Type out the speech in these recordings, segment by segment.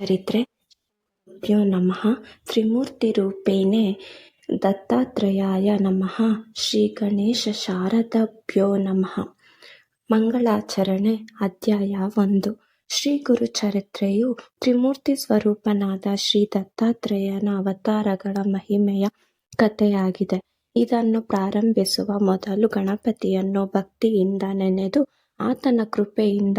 ಚರಿತ್ರೆ ಭ್ಯೋ ನಮಃ. ತ್ರಿಮೂರ್ತಿರೂಪೇಣೆ ದತ್ತಾತ್ರೇಯಾಯ ನಮಃ. ಶ್ರೀ ಗಣೇಶ ಶಾರದಾಭ್ಯೋ ನಮಃ. ಮಂಗಳಾಚರಣೆ ಅಧ್ಯಾಯ ಒಂದು. ಶ್ರೀ ಗುರು ಚರಿತ್ರೆಯು ತ್ರಿಮೂರ್ತಿ ಸ್ವರೂಪನಾದ ಶ್ರೀ ದತ್ತಾತ್ರೇಯನ ಅವತಾರಗಳ ಮಹಿಮೆಯ ಕಥೆಯಾಗಿದೆ. ಇದನ್ನು ಪ್ರಾರಂಭಿಸುವ ಮೊದಲು ಗಣಪತಿಯನ್ನು ಭಕ್ತಿಯಿಂದ ನೆನೆದು ಆತನ ಕೃಪೆಯಿಂದ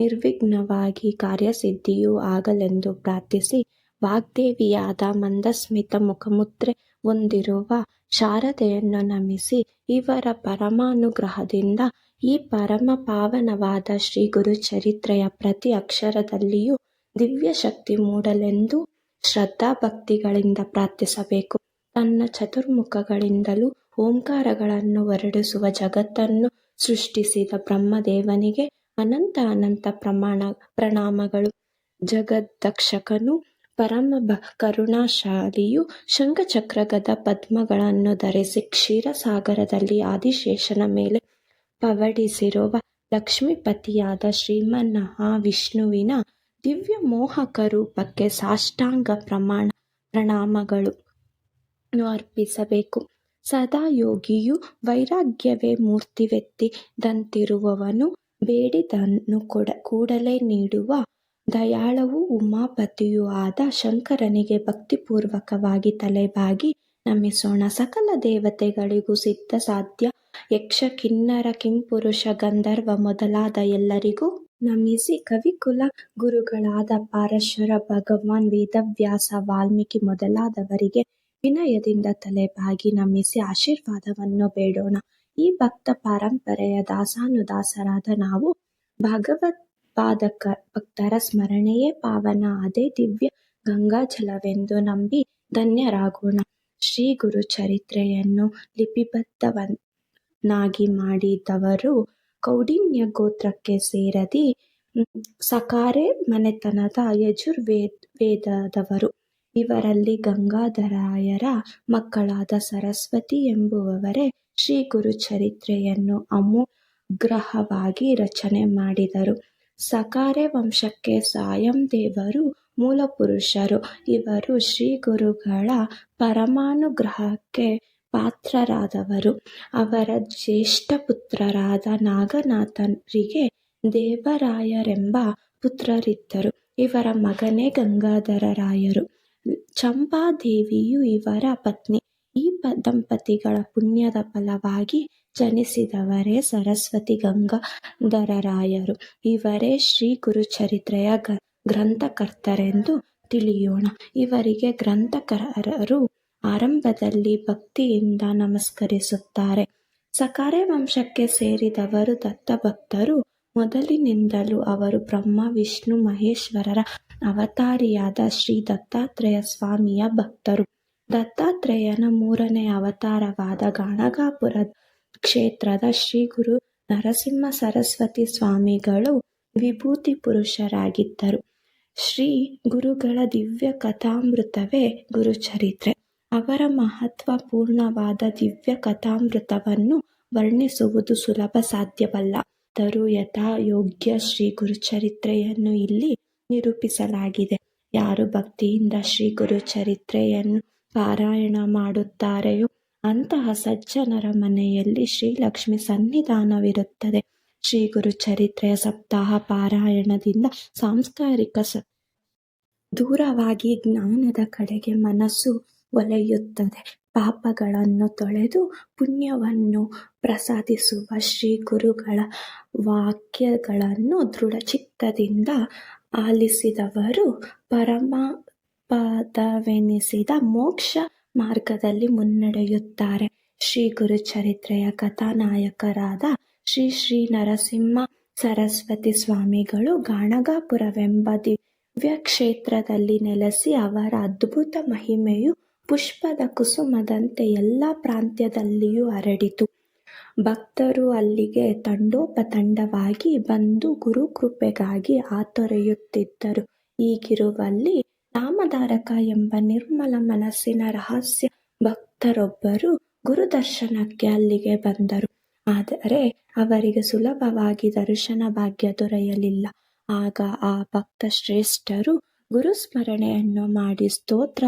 ನಿರ್ವಿಘ್ನವಾಗಿ ಕಾರ್ಯಸಿದ್ಧಿಯೂ ಆಗಲೆಂದು ಪ್ರಾರ್ಥಿಸಿ, ವಾಗ್ದೇವಿಯಾದ ಮಂದಸ್ಮಿತ ಮುಖಮುದ್ರೆ ಹೊಂದಿರುವ ಶಾರದೆಯನ್ನು ನಮಿಸಿ, ಇವರ ಪರಮಾನುಗ್ರಹದಿಂದ ಈ ಪರಮ ಪಾವನವಾದ ಶ್ರೀ ಗುರುಚರಿತ್ರೆಯ ಪ್ರತಿ ಅಕ್ಷರದಲ್ಲಿಯೂ ದಿವ್ಯ ಶಕ್ತಿ ಮೂಡಲೆಂದು ಶ್ರದ್ಧಾಭಕ್ತಿಗಳಿಂದ ಪ್ರಾರ್ಥಿಸಬೇಕು. ತನ್ನ ಚತುರ್ಮುಖಗಳಿಂದಲೂ ಓಂಕಾರಗಳನ್ನು ಹೊರಡಿಸುವ ಜಗತ್ತನ್ನು ಸೃಷ್ಟಿಸಿದ ಬ್ರಹ್ಮದೇವನಿಗೆ ಅನಂತ ಅನಂತ ಪ್ರಮಾಣ ಪ್ರಣಾಮಗಳು. ಜಗದ್ದಕ್ಷಕನು ಪರಮ ಕರುಣಾಶಾಲಿಯು ಶಂಖಚಕ್ರಗದ ಪದ್ಮಗಳನ್ನು ಧರಿಸಿ ಕ್ಷೀರಸಾಗರದಲ್ಲಿ ಆದಿಶೇಷನ ಮೇಲೆ ಪವಡಿಸಿರುವ ಲಕ್ಷ್ಮೀಪತಿಯಾದ ಶ್ರೀಮನ್ಮಹಾವಿಷ್ಣುವಿನ ದಿವ್ಯ ಮೋಹಕ ರೂಪಕ್ಕೆ ಸಾಷ್ಟಾಂಗ ಪ್ರಮಾಣ ಪ್ರಣಾಮಗಳು ಅರ್ಪಿಸಬೇಕು. ಸದಾ ಯೋಗಿಯು ವೈರಾಗ್ಯವೇ ಮೂರ್ತಿವೆತ್ತಿದಂತಿರುವವನು ಬೇಡಿದನ್ನು ಕೊಡ, ಕೂಡಲೇ ನೀಡುವ ದಯಾಳವೂ ಉಮಾಪತಿಯೂ ಆದ ಶಂಕರನಿಗೆ ಭಕ್ತಿಪೂರ್ವಕವಾಗಿ ತಲೆಬಾಗಿ, ನಮಿಸೋಣ ಸಕಲ ದೇವತೆಗಳಿಗೂ ಸಿದ್ಧ ಸಾಧ್ಯ. ಯಕ್ಷ, ಕಿನ್ನರ, ಕಿಂಪುರುಷ, ಗಂಧರ್ವ ಮೊದಲಾದ ಎಲ್ಲರಿಗೂ ನಮಿಸಿ ಕವಿಕುಲ ಗುರುಗಳಾದ ಪಾರಶ್ವರ, ಭಗವಾನ್ ವೇದವ್ಯಾಸ, ವಾಲ್ಮೀಕಿ ಮೊದಲಾದವರಿಗೆ ವಿನಯದಿಂದ ತಲೆಬಾಗಿ ನಮಿಸಿ ಆಶೀರ್ವಾದವನ್ನು ಬೇಡೋಣ. ಈ ಭಕ್ತ ಪರಂಪರೆಯ ದಾಸಾನುದಾಸರಾದ ನಾವು ಭಗವತ್ಪಾದಕ ಭಕ್ತರ ಸ್ಮರಣೆಯೇ ಪಾವನ. ಅದೇ ದಿವ್ಯ ಗಂಗಾಜಲವೆಂದು ನಂಬಿ ಧನ್ಯರಾಗೋಣ. ಶ್ರೀ ಗುರು ಚರಿತ್ರೆಯನ್ನು ಲಿಪಿಬದ್ಧವನ್ನಾಗಿ ಮಾಡಿದವರು ಕೌಡಿನ್ಯ ಗೋತ್ರಕ್ಕೆ ಸೇರದಿ ಸಕಾರೆ ಮನೆತನದ ಯಜುರ್ವೇದದವರು. ಇವರಲ್ಲಿ ಗಂಗಾಧರಾಯರ ಮಕ್ಕಳಾದ ಸರಸ್ವತಿ ಎಂಬುವವರೇ ಶ್ರೀ ಗುರು ಚರಿತ್ರೆಯನ್ನು ಅಮೂಗ್ರಹವಾಗಿ ರಚನೆ ಮಾಡಿದರು. ಸಕಾರೆ ವಂಶಕ್ಕೆ ಸಾಯಂ ದೇವರು ಮೂಲಪುರುಷರು. ಇವರು ಶ್ರೀ ಗುರುಗಳ ಪರಮಾನುಗ್ರಹಕ್ಕೆ ಪಾತ್ರರಾದವರು. ಅವರ ಜ್ಯೇಷ್ಠ ಪುತ್ರರಾದ ನಾಗನಾಥರಿಗೆ ದೇವರಾಯರೆಂಬ ಪುತ್ರರಿದ್ದರು. ಇವರ ಮಗನೇ ಗಂಗಾಧರರಾಯರು. ಚಂಪಾದೇವಿಯು ಇವರ ಪತ್ನಿ. ದಂಪತಿಗಳ ಪುಣ್ಯದ ಫಲವಾಗಿ ಜನಿಸಿದವರೇ ಸರಸ್ವತಿ ಗಂಗಾಧರರಾಯರು. ಇವರೇ ಶ್ರೀ ಗುರುಚರಿತ್ರೆಯ ಗ್ರಂಥಕರ್ತರೆಂದು ತಿಳಿಯೋಣ. ಇವರಿಗೆ ಗ್ರಂಥಕರರು ಆರಂಭದಲ್ಲಿ ಭಕ್ತಿಯಿಂದ ನಮಸ್ಕರಿಸುತ್ತಾರೆ. ಸಕಾರೆ ವಂಶಕ್ಕೆ ಸೇರಿದವರು ದತ್ತಭಕ್ತರು. ಮೊದಲಿನಿಂದಲೂ ಅವರು ಬ್ರಹ್ಮ, ವಿಷ್ಣು, ಮಹೇಶ್ವರರ ಅವತಾರಿಯಾದ ಶ್ರೀ ದತ್ತಾತ್ರೇಯ ಸ್ವಾಮಿಯ ಭಕ್ತರು. ದತ್ತಾತ್ರೇಯನ ಮೂರನೇ ಅವತಾರವಾದ ಗಾಣಗಾಪುರ ಕ್ಷೇತ್ರದ ಶ್ರೀ ಗುರು ನರಸಿಂಹ ಸರಸ್ವತಿ ಸ್ವಾಮಿಗಳು ವಿಭೂತಿ ಪುರುಷರಾಗಿದ್ದರು. ಶ್ರೀ ಗುರುಗಳ ದಿವ್ಯ ಕಥಾಮೃತವೇ ಗುರುಚರಿತ್ರೆ. ಅವರ ಮಹತ್ವಪೂರ್ಣವಾದ ದಿವ್ಯ ಕಥಾಮೃತವನ್ನು ವರ್ಣಿಸುವುದು ಸುಲಭ ಸಾಧ್ಯವಲ್ಲ. ತರೂ ಯಥಾ ಯೋಗ್ಯ ಶ್ರೀ ಗುರುಚರಿತ್ರೆಯನ್ನು ಇಲ್ಲಿ ನಿರೂಪಿಸಲಾಗಿದೆ. ಯಾರು ಭಕ್ತಿಯಿಂದ ಶ್ರೀ ಗುರುಚರಿತ್ರೆಯನ್ನು ಪಾರಾಯಣ ಮಾಡುತ್ತಾರೆಯೋ ಅಂತಹ ಸಜ್ಜನರ ಮನೆಯಲ್ಲಿ ಶ್ರೀಲಕ್ಷ್ಮಿ ಸನ್ನಿಧಾನವಿರುತ್ತದೆ. ಶ್ರೀ ಗುರು ಚರಿತ್ರೆಯ ಸಪ್ತಾಹ ಪಾರಾಯಣದಿಂದ ಸಾಂಸ್ಕಾರಿಕ ದೂರವಾಗಿ ಜ್ಞಾನದ ಕಡೆಗೆ ಮನಸ್ಸು ಒಲೆಯುತ್ತದೆ. ಪಾಪಗಳನ್ನು ತೊಳೆದು ಪುಣ್ಯವನ್ನು ಪ್ರಸಾದಿಸುವ ಶ್ರೀ ಗುರುಗಳ ವಾಕ್ಯಗಳನ್ನು ದೃಢಚಿತ್ತದಿಂದ ಆಲಿಸಿದವರು ಪರಮಪದವೆನಿಸಿದ ಮೋಕ್ಷ ಮಾರ್ಗದಲ್ಲಿ ಮುನ್ನಡೆಯುತ್ತಾರೆ. ಶ್ರೀ ಗುರುಚರಿತ್ರೆಯ ಕಥಾನಾಯಕರಾದ ಶ್ರೀ ಶ್ರೀ ನರಸಿಂಹ ಸರಸ್ವತಿ ಸ್ವಾಮಿಗಳು ಗಾಣಗಾಪುರವೆಂಬ ದಿವ್ಯ ಕ್ಷೇತ್ರದಲ್ಲಿ ನೆಲೆಸಿ ಅವರ ಅದ್ಭುತ ಮಹಿಮೆಯು ಪುಷ್ಪದ ಕುಸುಮದಂತೆ ಎಲ್ಲ ಪ್ರಾಂತ್ಯದಲ್ಲಿಯೂ ಹರಡಿತು. ಭಕ್ತರು ಅಲ್ಲಿಗೆ ತಂಡೋಪತಂಡವಾಗಿ ಬಂದು ಗುರುಕೃಪೆಗಾಗಿ ಆತೊರೆಯುತ್ತಿದ್ದರು ಹೀಗಿರುವಲ್ಲಿ ನಾಮಧಾರಕ ಎಂಬ ನಿರ್ಮಲ ಮನಸ್ಸಿನ ರಹಸ್ಯ ಭಕ್ತರೊಬ್ಬರು ಗುರುದರ್ಶನಕ್ಕೆ ಅಲ್ಲಿಗೆ ಬಂದರು. ಆದರೆ ಅವರಿಗೆ ಸುಲಭವಾಗಿ ದರ್ಶನ ಭಾಗ್ಯ ದೊರೆಯಲಿಲ್ಲ. ಆಗ ಆ ಭಕ್ತ ಶ್ರೇಷ್ಠರು ಗುರುಸ್ಮರಣೆಯನ್ನು ಮಾಡಿ ಸ್ತೋತ್ರ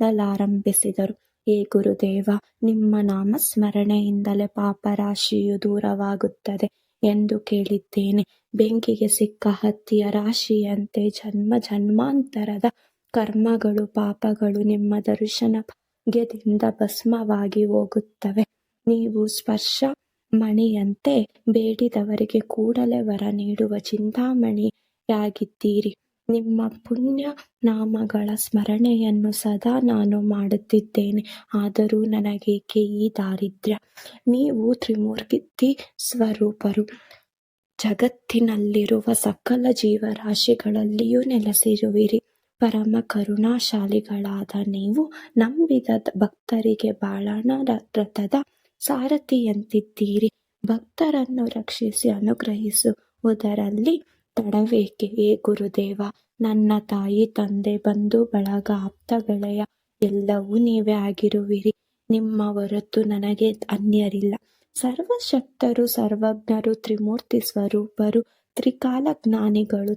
ಪಲಾರಂಭಿಸಿದರು ಏ ಗುರುದೇವ, ನಿಮ್ಮ ನಾಮಸ್ಮರಣೆಯಿಂದಲೇ ಪಾಪರಾಶಿಯು ದೂರವಾಗುತ್ತದೆ ಎಂದು ಕೇಳಿದ್ದೇನೆ ಬೆಂಕಿಗೆ ಸಿಕ್ಕ ಹತ್ತಿಯ ರಾಶಿಯಂತೆ ಜನ್ಮ ಜನ್ಮಾಂತರದ ಕರ್ಮಗಳು, ಪಾಪಗಳು ನಿಮ್ಮ ದರ್ಶನ ಭಾಗ್ಯದಿಂದ ಭಸ್ಮವಾಗಿ ಹೋಗುತ್ತವೆ. ನೀವು ಸ್ಪರ್ಶ ಮಣಿಯಂತೆ ಬೇಡಿದವರಿಗೆ ಕೂಡಲೇ ವರ ನೀಡುವ ಚಿಂತಾಮಣಿಯಾಗಿದ್ದೀರಿ. ನಿಮ್ಮ ಪುಣ್ಯ ನಾಮಗಳ ಸ್ಮರಣೆಯನ್ನು ಸದಾ ನಾನು ಮಾಡುತ್ತಿದ್ದೇನೆ. ಆದರೂ ನನಗೇಕೆ ಈ ದಾರಿದ್ರ್ಯ? ನೀವು ತ್ರಿಮೂರ್ತಿ ಸ್ವರೂಪರು. ಜಗತ್ತಿನಲ್ಲಿರುವ ಸಕಲ ಜೀವರಾಶಿಗಳಲ್ಲಿಯೂ ನೆಲೆಸಿರುವಿರಿ. ಪರಮ ಕರುಣಾಶಾಲಿಗಳಾದ ನೀವು ನಂಬಿದ ಭಕ್ತರಿಗೆ ಬಾಳಣ ರಥದ ಸಾರಥಿಯಂತಿದ್ದೀರಿ. ಭಕ್ತರನ್ನು ರಕ್ಷಿಸಿ ಅನುಗ್ರಹಿಸುವುದರಲ್ಲಿ ತಡವೇಕೆ ಏ ಗುರುದೇವ? ನನ್ನ ತಾಯಿ ತಂದೆ ಬಂಧು ಬಳಗ ಆಪ್ತ ಗೆಳೆಯ, ಎಲ್ಲವೂ ನೀವೇ ಆಗಿರುವಿರಿ. ನಿಮ್ಮ ಹೊರತು ನನಗೆ ಅನ್ಯರಿಲ್ಲ. ಸರ್ವಶಕ್ತರು, ಸರ್ವಜ್ಞರು, ತ್ರಿಮೂರ್ತಿ ಸ್ವರೂಪರು ತ್ರಿಕಾಲ ಜ್ಞಾನಿಗಳು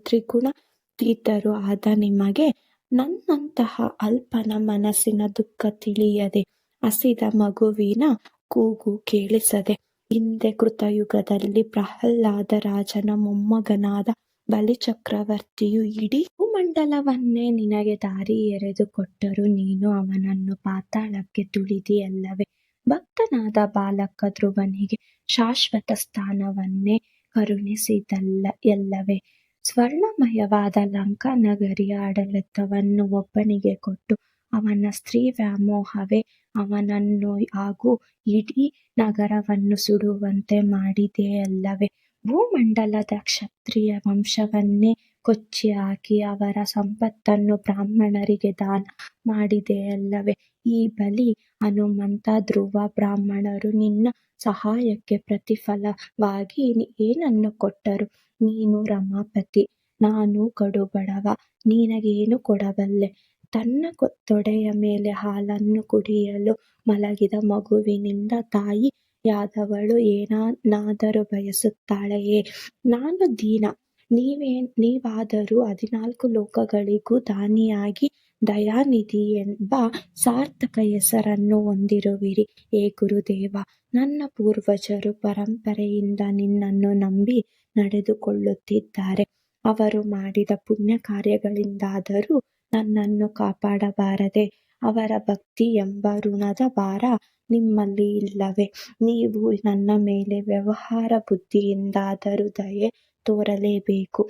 ತ್ರಿಗುಣಾತೀತರು ಆದ ನಿಮಗೆ ನನ್ನಂತಹ ಅಲ್ಪನ ಮನಸ್ಸಿನ ದುಃಖ ತಿಳಿಯದೆ ಹಸಿದ ಮಗುವಿನ ಕೂಗು ಕೇಳಿಸದೆ ಹಿಂದೆ ಕೃತಯುಗದಲ್ಲಿ ಪ್ರಹ್ಲಾದ ರಾಜನ ಮೊಮ್ಮಗನಾದ ಬಲಿಚಕ್ರವರ್ತಿಯು ಇಡೀ ಭೂಮಂಡಲವನ್ನೇ ನಿನಗೆ ದಾರಿ ಎರೆದು ಕೊಟ್ಟರು. ನೀನು ಅವನನ್ನು ಪಾತಾಳಕ್ಕೆ ತುಳಿದಿಯಲ್ಲವೇ? ಭಕ್ತನಾದ ಬಾಲಕ ಧ್ರುವನಿಗೆ ಶಾಶ್ವತ ಸ್ಥಾನವನ್ನೇ ಕರುಣಿಸಿದಲ್ಲ ಎಲ್ಲವೇ? ಸ್ವರ್ಣಮಯವಾದ ಲಂಕಾ ನಗರಿಯ ಆಡಳಿತವನ್ನು ಒಬ್ಬನಿಗೆ ಕೊಟ್ಟು ಅವನ ಸ್ತ್ರೀ ವ್ಯಾಮೋಹವೇ ಅವನನ್ನು ಹಾಗೂ ಇಡೀ ನಗರವನ್ನು ಸುಡುವಂತೆ ಮಾಡಿದೆಯಲ್ಲವೇ? ಭೂಮಂಡಲದ ಕ್ಷತ್ರಿಯ ವಂಶವನ್ನೇ ಕೊಚ್ಚಿ ಹಾಕಿ ಅವರ ಸಂಪತ್ತನ್ನು ಬ್ರಾಹ್ಮಣರಿಗೆ ದಾನ ಮಾಡಿದೆಯಲ್ಲವೇ ಈ ಬಲಿ ಹನುಮಂತ, ಧ್ರುವ, ಬ್ರಾಹ್ಮಣರು ನಿನ್ನ ಸಹಾಯಕ್ಕೆ ಪ್ರತಿಫಲವಾಗಿ ಏನನ್ನು ಕೊಟ್ಟರು? ನೀನು ರಮಾಪತಿ, ನಾನು ಕಡುಬಡವ ನಿನಗೇನು ಕೊಡಬಲ್ಲೆ? ತನ್ನ ತೊಡೆಯ ಮೇಲೆ ಹಾಲನ್ನು ಕುಡಿಯಲು ಮಲಗಿದ ಮಗುವಿನಿಂದ ತಾಯಿ ಯಾದವಳು ಏನಾದರೂ ಬಯಸುತ್ತಾಳೆಯೇ? ನಾನು ದೀನ ನೀವೇ, ನೀವಾದರೂ ಹದಿನಾಲ್ಕು ಲೋಕಗಳಿಗೂ ದಾನಿಯಾಗಿ ದಯಾನಿಧಿ ಎಂಬ ಸಾರ್ಥಕ ಹೆಸರನ್ನು ಹೊಂದಿರುವಿರಿ. ಏ ಗುರುದೇವ, ನನ್ನ ಪೂರ್ವಜರು ಪರಂಪರೆಯಿಂದ ನಿನ್ನನ್ನು ನಂಬಿ ನಡೆದುಕೊಳ್ಳುತ್ತಿದ್ದಾರೆ. ಅವರು ಮಾಡಿದ ಪುಣ್ಯ ಕಾರ್ಯಗಳಿಂದಾದರೂ ನನ್ನನ್ನು ಕಾಪಾಡಬಾರದೆ, ಅವರ ಭಕ್ತಿ ಎಂಬ ಋಣದ ಭಾರ ನಿಮ್ಮಲ್ಲಿ ಇಲ್ಲವೇ. ನೀವು ನನ್ನ ಮೇಲೆ ವ್ಯವಹಾರ ಬುದ್ಧಿಯಿಂದಾದರೂ ದಯೆ ತೋರಲೇಬೇಕು.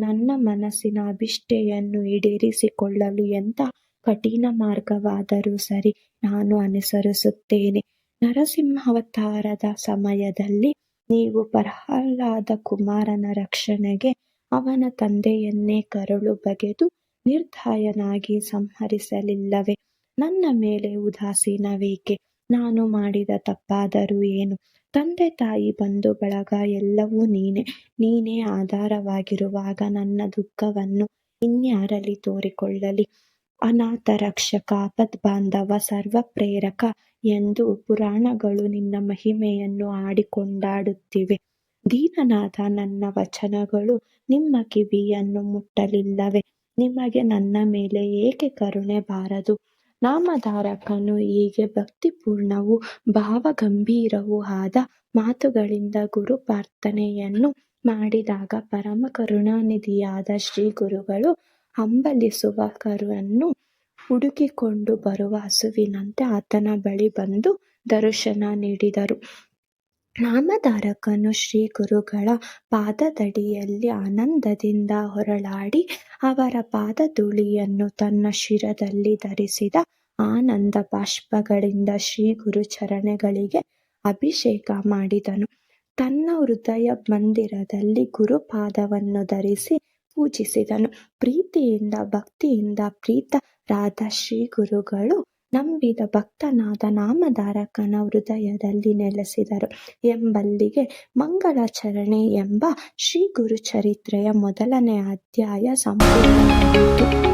ನನ್ನ ಮನಸ್ಸಿನ ಅಭಿಷ್ಠೆಯನ್ನು ಈಡೇರಿಸಿಕೊಳ್ಳಲು ಎಂಥ ಕಠಿಣ ಮಾರ್ಗವಾದರೂ ಸರಿ ನಾನು ಅನುಸರಿಸುತ್ತೇನೆ. ನರಸಿಂಹಾವತಾರದ ಸಮಯದಲ್ಲಿ ನೀವು ಪ್ರಹ್ಲಾದ ಕುಮಾರನ ರಕ್ಷಣೆಗೆ ಅವನ ತಂದೆಯನ್ನೇ ಕರುಳು ಬಗೆದು ನಿರ್ದಯನಾಗಿ ಸಂಹರಿಸಲಿಲ್ಲವೇ? ನನ್ನ ಮೇಲೆ ಉದಾಸೀನವೇಕೆ? ನಾನು ಮಾಡಿದ ತಪ್ಪಾದರೂ ಏನು? ತಂದೆ ತಾಯಿ ಬಂಧು ಬಳಗ ಎಲ್ಲವೂ ನೀನೆ. ನೀನೇ ಆಧಾರವಾಗಿರುವಾಗ ನನ್ನ ದುಃಖವನ್ನು ಇನ್ಯಾರಲ್ಲಿ ತೋರಿಕೊಳ್ಳಲಿ? ಅನಾಥ ರಕ್ಷಕ ಬಾಂಧವ ಸರ್ವ ಪ್ರೇರಕ ಎಂದು ಪುರಾಣಗಳು ನಿನ್ನ ಮಹಿಮೆಯನ್ನು ಆಡಿಕೊಂಡಾಡುತ್ತಿವೆ. ದೀನನಾದ ನನ್ನ ವಚನಗಳು ನಿಮ್ಮ ಕಿವಿಯನ್ನು ಮುಟ್ಟಲಿಲ್ಲವೇ. ನಿಮಗೆ ನನ್ನ ಮೇಲೆ ಏಕೆ ಕರುಣೆ ಬಾರದು? ನಾಮಧಾರಕನು ಹೀಗೆ ಭಕ್ತಿಪೂರ್ಣವೂ ಭಾವಗಂಭೀರವೂ ಆದ ಮಾತುಗಳಿಂದ ಗುರು ಪ್ರಾರ್ಥನೆಯನ್ನು ಮಾಡಿದಾಗ ಪರಮ ಕರುಣಾನಿಧಿಯಾದ ಶ್ರೀ ಗುರುಗಳು ಹಂಬಲಿಸುವ ಕರುವನ್ನು ಹುಡುಕಿಕೊಂಡು ಬರುವ ಹಸುವಿನಂತೆ ಆತನ ಬಳಿ ಬಂದು ದರ್ಶನ ನೀಡಿದರು. ನಾಮಧಾರಕನು ಶ್ರೀ ಗುರುಗಳ ಪಾದದಡಿಯಲ್ಲಿ ಆನಂದದಿಂದ ಹೊರಳಾಡಿ ಅವರ ಪಾದಧೂಳಿಯನ್ನು ತನ್ನ ಶಿರದಲ್ಲಿ ಧರಿಸಿದ ಆನಂದ ಬಾಷ್ಪಗಳಿಂದ ಶ್ರೀ ಗುರು ಚರಣಗಳಿಗೆ ಅಭಿಷೇಕ ಮಾಡಿದನು. ತನ್ನ ಹೃದಯ ಮಂದಿರದಲ್ಲಿ ಗುರುಪಾದವನ್ನು ಧರಿಸಿ ಪೂಜಿಸಿದನು. ಪ್ರೀತಿಯಿಂದ ಭಕ್ತಿಯಿಂದ ಪ್ರೀತರಾದ ಶ್ರೀ ಗುರುಗಳು ನಂಬಿದ ಭಕ್ತನಾದ ನಾಮಧಾರಕನ ಹೃದಯದಲ್ಲಿ ನೆಲೆಸಿದರು ಎಂಬಲ್ಲಿಗೆ ಮಂಗಳಾಚರಣೆ ಎಂಬ ಶ್ರೀ ಗುರು ಚರಿತ್ರೆಯ ಮೊದಲನೇ ಅಧ್ಯಾಯ ಸಂಪೂರ್ಣವಾಯಿತು.